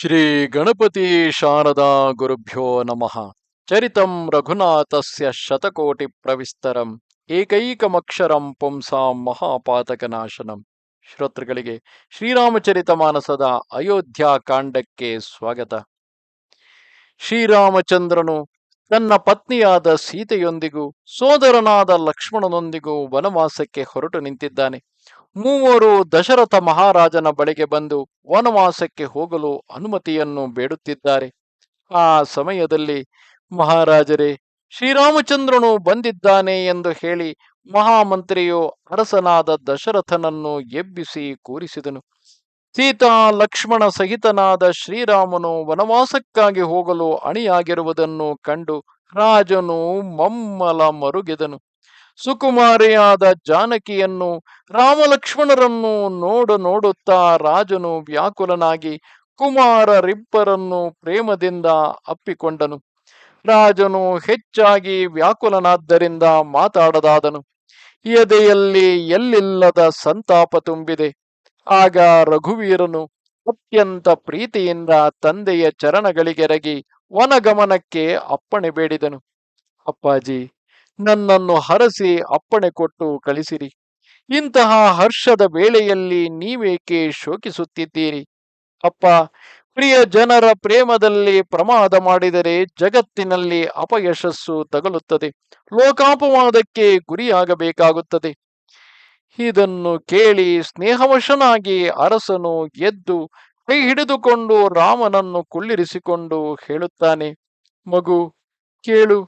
ಶ್ರೀ ಗಣಪತಿ ಶಾರದಾ ಗುರುಭ್ಯೋ ನಮಃ. ಚರಿತಂ ರಘುನಾಥಸ್ಯ ಶತಕೋಟಿ ಪ್ರವಿಸ್ತರಂ. ಏಕೈಕಮಕ್ಷರಂ ಪುಂಸಾಂ ಮಹಾಪಾತಕನಾಶನಂ. ಶ್ರೋತೃಗಳಿಗೆ ಶ್ರೀರಾಮಚರಿತ ಮಾನಸದ ಅಯೋಧ್ಯ ಕಾಂಡಕ್ಕೆ ಸ್ವಾಗತ. ಶ್ರೀರಾಮಚಂದ್ರನು ತನ್ನ ಪತ್ನಿಯಾದ ಸೀತೆಯೊಂದಿಗೂ, ಸೋದರನಾದ ಲಕ್ಷ್ಮಣನೊಂದಿಗೂ ವನವಾಸಕ್ಕೆ ಹೊರಟು ನಿಂತಿದ್ದಾನೆ. ಮೂವರು ದಶರಥ ಮಹಾರಾಜನ ಬಳಿಗೆ ಬಂದು ವನವಾಸಕ್ಕೆ ಹೋಗಲು ಅನುಮತಿಯನ್ನು ಬೇಡುತ್ತಿದ್ದಾರೆ. ಆ ಸಮಯದಲ್ಲಿ ಮಹಾರಾಜರೇ, ಶ್ರೀರಾಮಚಂದ್ರನು ಬಂದಿದ್ದಾನೆ ಎಂದು ಹೇಳಿ ಮಹಾಮಂತ್ರಿಯು ಅರಸನಾದ ದಶರಥನನ್ನು ಎಬ್ಬಿಸಿ ಕೂರಿಸಿದನು. ಸೀತಾ ಲಕ್ಷ್ಮಣ ಸಹಿತನಾದ ಶ್ರೀರಾಮನು ವನವಾಸಕ್ಕಾಗಿ ಹೋಗಲು ಅಣಿಯಾಗಿರುವುದನ್ನು ಕಂಡು ರಾಜನು ಮಮ್ಮಲ ಮರುಗಿದನು. ಸುಕುಮಾರಿಯಾದ ಜಾನಕಿಯನ್ನು ರಾಮಲಕ್ಷ್ಮಣರನ್ನು ನೋಡು ನೋಡುತ್ತಾ ರಾಜನು ವ್ಯಾಕುಲನಾಗಿ ಕುಮಾರರಿಬ್ಬರನ್ನು ಪ್ರೇಮದಿಂದ ಅಪ್ಪಿಕೊಂಡನು. ರಾಜನು ಹೆಚ್ಚಾಗಿ ವ್ಯಾಕುಲನಾದ್ದರಿಂದ ಮಾತಾಡದಾದನು. ಎದೆಯಲ್ಲಿ ಎಲ್ಲಿಲ್ಲದ ಸಂತಾಪ ತುಂಬಿದೆ. ಆಗ ರಘುವೀರನು ಅತ್ಯಂತ ಪ್ರೀತಿಯಿಂದ ತಂದೆಯ ಚರಣಗಳಿಗೆರಗಿ ವನಗಮನಕ್ಕೆ ಅಪ್ಪಣೆ ಬೇಡಿದನು. ಅಪ್ಪಾಜಿ ನನ್ನನ್ನು ಹರಸಿ ಅಪ್ಪಣೆ ಕೊಟ್ಟು ಕಳಿಸಿರಿ. ಇಂತಹ ಹರ್ಷದ ವೇಳೆಯಲ್ಲಿ ನೀವೇಕೆ ಶೋಕಿಸುತ್ತಿದ್ದೀರಿ? ಅಪ್ಪ, ಪ್ರಿಯ ಜನರ ಪ್ರೇಮದಲ್ಲಿ ಪ್ರಮಾದ ಮಾಡಿದರೆ ಜಗತ್ತಿನಲ್ಲಿ ಅಪಯಶಸ್ಸು ತಗಲುತ್ತದೆ. ಲೋಕಾಪವಾದಕ್ಕೆ ಗುರಿಯಾಗಬೇಕಾಗುತ್ತದೆ. ಇದನ್ನು ಕೇಳಿ ಸ್ನೇಹವಶನಾಗಿ ಅರಸನು ಎದ್ದು ಕೈ ಹಿಡಿದುಕೊಂಡು ರಾಮನನ್ನು ಕುಳ್ಳಿರಿಸಿಕೊಂಡು ಹೇಳುತ್ತಾನೆ, ಮಗು, ಕೇಳು.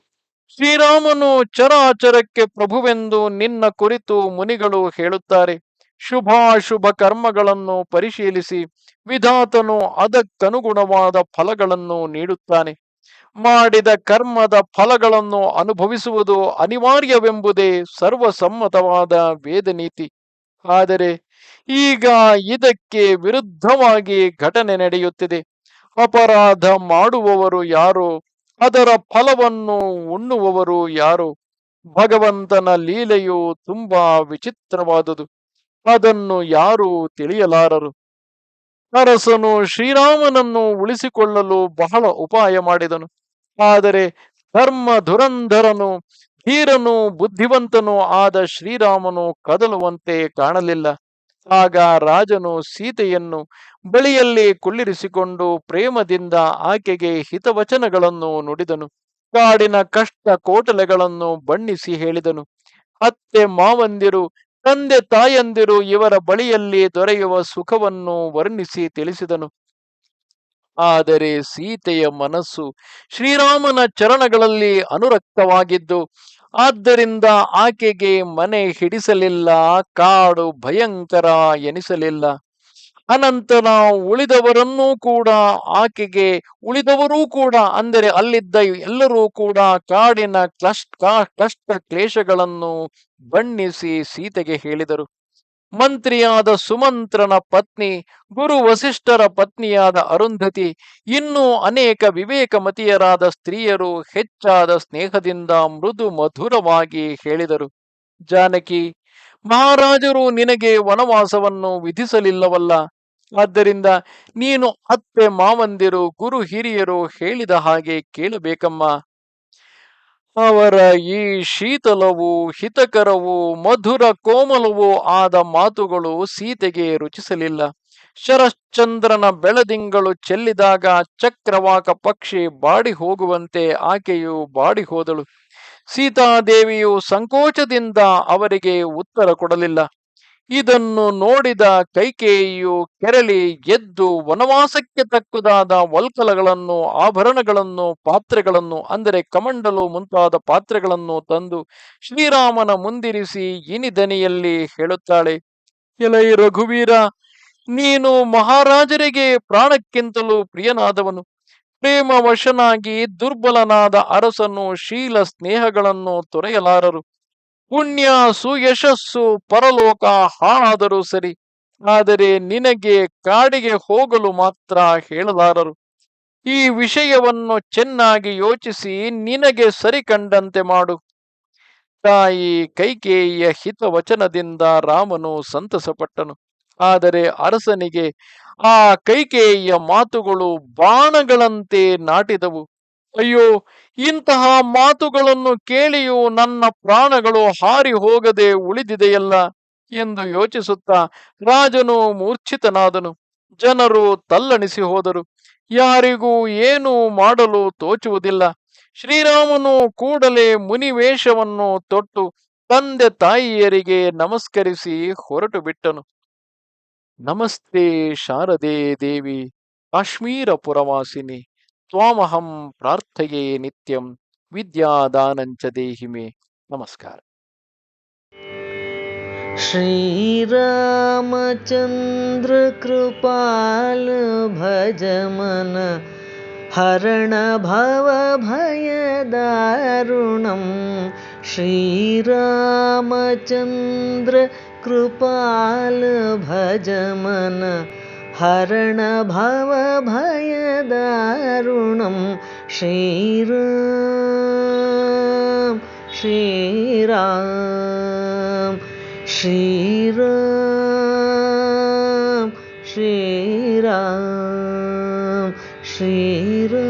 ಶ್ರೀರಾಮನು ಚರಾಚರಕ್ಕೆ ಪ್ರಭುವೆಂದು ನಿನ್ನ ಕುರಿತು ಮುನಿಗಳು ಹೇಳುತ್ತಾರೆ. ಶುಭಾಶುಭ ಕರ್ಮಗಳನ್ನು ಪರಿಶೀಲಿಸಿ, ವಿಧಾತನು ಅದಕ್ಕನುಗುಣವಾದ ಫಲಗಳನ್ನು ನೀಡುತ್ತಾನೆ. ಮಾಡಿದ ಕರ್ಮದ ಫಲಗಳನ್ನು ಅನುಭವಿಸುವುದು ಅನಿವಾರ್ಯವೆಂಬುದೇ ಸರ್ವಸಮ್ಮತವಾದ ವೇದ ನೀತಿ ಆದರೆ ಈಗ ಇದಕ್ಕೆ ವಿರುದ್ಧವಾಗಿ ಘಟನೆ ನಡೆಯುತ್ತಿದೆ. ಅಪರಾಧ ಮಾಡುವವರು ಯಾರು? ಅದರ ಫಲವನ್ನು ಉಣ್ಣುವವರು ಯಾರು? ಭಗವಂತನ ಲೀಲೆಯು ತುಂಬಾ ವಿಚಿತ್ರವಾದುದು. ಅದನ್ನು ಯಾರೂ ತಿಳಿಯಲಾರರು. ಅರಸನು ಶ್ರೀರಾಮನನ್ನು ಉಳಿಸಿಕೊಳ್ಳಲು ಬಹಳ ಉಪಾಯ ಮಾಡಿದನು. ಆದರೆ ಧರ್ಮ ಧುರಂಧರನು, ಧೀರನು, ಬುದ್ಧಿವಂತನು ಆದ ಶ್ರೀರಾಮನು ಕದಲುವಂತೆ ಕಾಣಲಿಲ್ಲ. ಆಗ ರಾಜನು ಸೀತೆಯನ್ನು ಬಳಿಯಲ್ಲಿ ಕುಳ್ಳಿರಿಸಿಕೊಂಡು ಪ್ರೇಮದಿಂದ ಆಕೆಗೆ ಹಿತವಚನಗಳನ್ನು ನುಡಿದನು. ಕಾಡಿನ ಕಷ್ಟ ಕೋಟಲೆಗಳನ್ನು ಬಣ್ಣಿಸಿ ಹೇಳಿದನು. ಅತ್ತೆ ಮಾವಂದಿರು, ತಂದೆ ತಾಯಂದಿರು ಇವರ ಬಳಿಯಲ್ಲಿ ದೊರೆಯುವ ಸುಖವನ್ನು ವರ್ಣಿಸಿ ತಿಳಿಸಿದನು. ಆದರೆ ಸೀತೆಯ ಮನಸ್ಸು ಶ್ರೀರಾಮನ ಚರಣಗಳಲ್ಲಿ ಅನುರಕ್ತವಾಗಿದ್ದು ಆದ್ದರಿಂದ ಆಕೆಗೆ ಮನೆ ಹಿಡಿಸಲಿಲ್ಲ, ಕಾಡು ಭಯಂಕರ ಎನಿಸಲಿಲ್ಲ. ಅನಂತರ ಉಳಿದವರನ್ನೂ ಕೂಡ, ಆಕೆಗೆ ಉಳಿದವರೂ ಕೂಡ, ಅಂದರೆ ಅಲ್ಲಿದ್ದ ಎಲ್ಲರೂ ಕೂಡ ಕಾಡಿನ ಕ್ಲಷ್ಟ, ಕಷ್ಟ ಕ್ಲೇಶಗಳನ್ನು ಬಣ್ಣಿಸಿ ಸೀತೆಗೆ ಹೇಳಿದರು. ಮಂತ್ರಿಯಾದ ಸುಮಂತ್ರನ ಪತ್ನಿ, ಗುರು ವಸಿಷ್ಠರ ಪತ್ನಿಯಾದ ಅರುಂಧತಿ, ಇನ್ನೂ ಅನೇಕ ವಿವೇಕಮತಿಯರಾದ ಸ್ತ್ರೀಯರು ಹೆಚ್ಚಾದ ಸ್ನೇಹದಿಂದ ಮೃದು ಮಧುರವಾಗಿ ಹೇಳಿದರು. ಜಾನಕಿ, ಮಹಾರಾಜರು ನಿನಗೆ ವನವಾಸವನ್ನು ವಿಧಿಸಲಿಲ್ಲವಲ್ಲ? ಆದ್ದರಿಂದ ನೀನು ಅತ್ತೆ ಮಾವಂದಿರು, ಗುರು ಹಿರಿಯರು ಹೇಳಿದ ಹಾಗೆ ಕೇಳಬೇಕಮ್ಮ. ಅವರ ಈ ಶೀತಲವೂ, ಹಿತಕರವೂ, ಮಧುರ ಕೋಮಲವೂ ಆದ ಮಾತುಗಳು ಸೀತೆಗೆ ರುಚಿಸಲಿಲ್ಲ. ಶರಶ್ಚಂದ್ರನ ಬೆಳದಿಂಗಳು ಚೆಲ್ಲಿದಾಗ ಚಕ್ರವಾಕ ಪಕ್ಷಿ ಬಾಡಿ ಹೋಗುವಂತೆ ಆಕೆಯು ಬಾಡಿ ಹೋದಳು ಸೀತಾದೇವಿಯು ಸಂಕೋಚದಿಂದ ಅವರಿಗೆ ಉತ್ತರ ಕೊಡಲಿಲ್ಲ. ಇದನ್ನು ನೋಡಿದ ಕೈಕೇಯಿಯು ಕೆರಳಿ ಎದ್ದು ವನವಾಸಕ್ಕೆ ತಕ್ಕುದಾದ ವಲ್ಕಲಗಳನ್ನು, ಆಭರಣಗಳನ್ನು, ಪಾತ್ರೆಗಳನ್ನು, ಅಂದರೆ ಕಮಂಡಲು ಮುಂತಾದ ಪಾತ್ರೆಗಳನ್ನು ತಂದು ಶ್ರೀರಾಮನ ಮುಂದಿರಿಸಿ ಇನಿದನಿಯಲ್ಲಿ ಹೇಳುತ್ತಾಳೆ, ಎಲೈ ರಘುವೀರ, ನೀನು ಮಹಾರಾಜರಿಗೆ ಪ್ರಾಣಕ್ಕಿಂತಲೂ ಪ್ರಿಯನಾದವನು. ಪ್ರೇಮ ವಶನಾಗಿ ದುರ್ಬಲನಾದ ಅರಸನು ಶೀಲ ಸ್ನೇಹಗಳನ್ನು ತೊರೆಯಲಾರರು. ಪುಣ್ಯ ಸುಯಶಸ್ಸು ಪರಲೋಕ ಹಾಳಾದರೂ ಸರಿ. ಆದರೆ ನಿನಗೆ ಕಾಡಿಗೆ ಹೋಗಲು ಮಾತ್ರ ಹೇಳಲಾರರು. ಈ ವಿಷಯವನ್ನು ಚೆನ್ನಾಗಿ ಯೋಚಿಸಿ ನಿನಗೆ ಸರಿ ಕಂಡಂತೆ ಮಾಡು. ತಾಯಿ ಕೈಕೇಯಿಯ ಹಿತವಚನದಿಂದ ರಾಮನು ಸಂತಸಪಟ್ಟನು. ಆದರೆ ಅರಸನಿಗೆ ಆ ಕೈಕೇಯಿಯ ಮಾತುಗಳು ಬಾಣಗಳಂತೆ ನಾಟಿದವು. ಅಯ್ಯೋ, ಇಂತಹ ಮಾತುಗಳನ್ನು ಕೇಳಿಯೂ ನನ್ನ ಪ್ರಾಣಗಳು ಹಾರಿ ಹೋಗದೆ ಉಳಿದಿದೆಯಲ್ಲ ಎಂದು ಯೋಚಿಸುತ್ತಾ ರಾಜನು ಮೂರ್ಛಿತನಾದನು. ಜನರು ತಲ್ಲಣಿಸಿ ಹೋದರು. ಯಾರಿಗೂ ಏನು ಮಾಡಲು ತೋಚುವುದಿಲ್ಲ. ಶ್ರೀರಾಮನು ಕೂಡಲೇ ಮುನಿವೇಷವನ್ನು ತೊಟ್ಟು ತಂದೆ ತಾಯಿಯರಿಗೆ ನಮಸ್ಕರಿಸಿ ಹೊರಟು ಬಿಟ್ಟನು ನಮಸ್ತೆ ಶಾರದೆ ದೇವಿ, ಕಾಶ್ಮೀರ ಪುರವಾಸಿನಿ. त्वामहं प्रार्थये नित्यं विद्यादानञ्च देहि मे। नमस्कार। श्रीरामचन्द्रकृपाल श्रीरामचन्द्रकृपालभजम हरणभवभयदारुणं श्रीरामचन्द्रकृपाल भजमन हरणभवभयदारुणं श्रीराम श्रीराम श्रीराम श्रीराम श्रीराम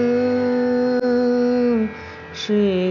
श्री